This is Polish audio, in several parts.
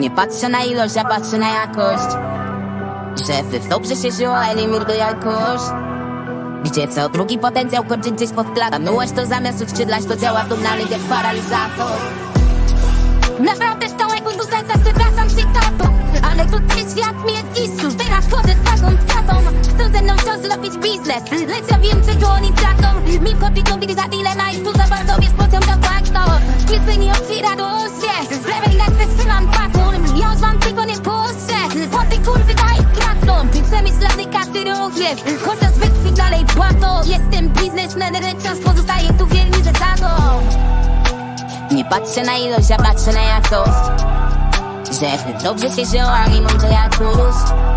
Nie patrzę na ilość, ja patrzę na jakość. Szefy, dobrze się żyło, ale nie murdo jakość Gdzie co drugi potencjał kończy gdzieś pod klata Miłość to zamiast uskrzydlać to działa tu na jak paralizator. Naprawdę z całego do serca zwracam się tatą Ale tutaj świat mi jest iskru Teraz chodzę z taką tatą Chcą ze mną wciąż zrobić biznes Lecz wiem czego oni tracą. Mi wchodzi do za tyle na tu za bardzo jest pociąga faktor Kiedy jest Chociaż wykrwi dalej płatą Jestem biznesmen, lecz wciąż pozostaję tu wierni ze tatą Nie patrzę na ilość, ja patrzę na jakość. Szefy, dobrze się żyło, ale nie mądrze jakość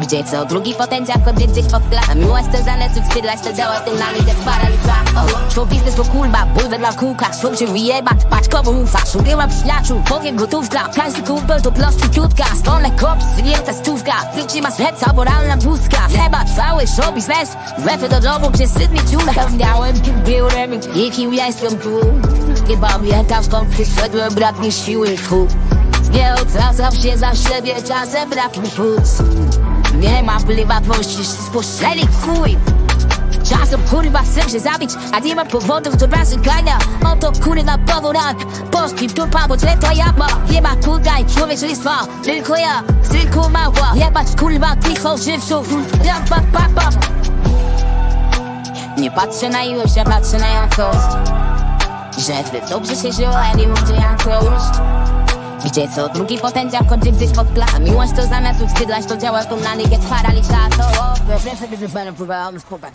gdzie co drugi potencjał gdzieś pod klata Miłość to zamiast uskrzydlać to działa tu na jak paralizator To biznes to kurwa, bulwę dla kółka Szum się wyjebać, paczkowo ufasz Uryłam przyjaciół, powiem gotówka. Każdy kumpel to prostytutka Stole kops, wyjęta stówka. Ty trzymasz heca, moralna pustka Chyba cały show biznes Wefy do domu, gdzie syt mi ciula Miałem kim biurem i kim jestem tu. Chyba pamiętam skąd przyszedłem, brak mi siły. Fu. Nie odradzam się za siebie, czasem brak mi futs Nie ma prywatności, spuszczeli chuj. Czasem kurwa chcę się zabić, a nie mam powodów do narzekania. Oto kurwa powód Polski dupa, bo źle to ja ma Nie ma i człowieczeństwa Tylko ja, tylko mała Jebać kurwa tych żywców Ja pa pa pa. Nie patrzę na ilość, ja patrzę na jakość Że dobrze się żyło, a nie mów, że jakość gdzie co drugi potencjał kończy gdzieś pod klata Miłość to zamiast uskrzydlać to działa tu na jak paralizator sobie, że będę próbował spróbować